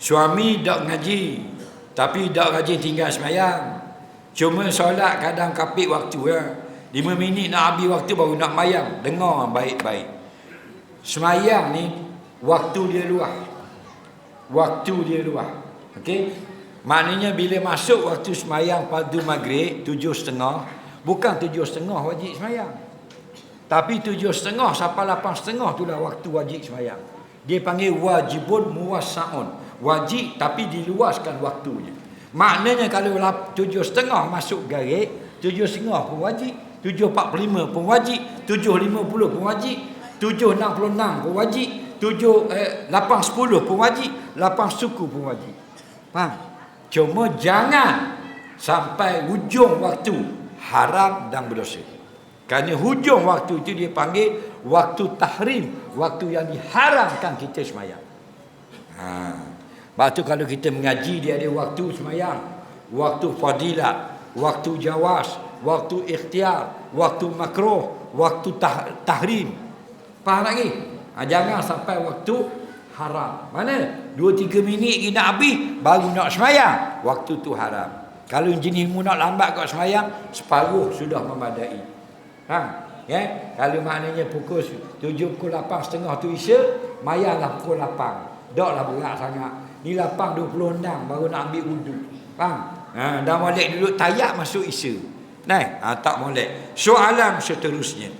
Suami dak ngaji tapi dak rajin tinggal semayang. Cuma solat kadang kapit waktu ya. Lima minit nak habis waktu baru nak mayang. Dengar baik-baik. Semayang ni waktu dia luas. Waktu dia luas. Okey? Maknanya bila masuk waktu semayang padu maghrib tujuh setengah, bukan tujuh setengah wajib semayang. Tapi tujuh setengah sampai lapan setengah itulah waktu wajib semayang. Dia panggil wajibun muwassa'un. Wajib tapi diluaskan waktunya. Maknanya kalau tujuh setengah masuk garis, tujuh setengah pun wajib. Tujuh empat puluh lima pun wajib. Tujuh lima puluh pun wajib. Tujuh enam puluh enam pun wajib. Tujuh eh, lapan sepuluh pun wajib. Lapan suku pun wajib. Faham? Cuma jangan sampai hujung waktu haram dan berdosa. Kerana hujung waktu itu dia panggil waktu tahrim, waktu yang diharamkan kita semayang. Ha. Sebab tu kalau kita mengaji dia ada waktu semayang, waktu fadilat, waktu jawas, waktu ikhtiar, waktu makruh, waktu tah tahrim. Faham lagi? Ha, jangan sampai waktu haram. Mana? Dua tiga minit lagi nak habis baru nak semayang. Waktu tu haram. Kalau jenismu nak lambat kat semayang, separuh sudah memadai. Ha? Ya? Kalau maknanya pukul tujuh pukul lapan setengah tu isya, mayanglah pukul lapan. Taklah berat sangat. Ni lapan dua puluh enam baru nak ambil wudhu. Faham? Ha, dah molek duduk tayak masuk isya. Nah, ha, tak molek. Soalan seterusnya.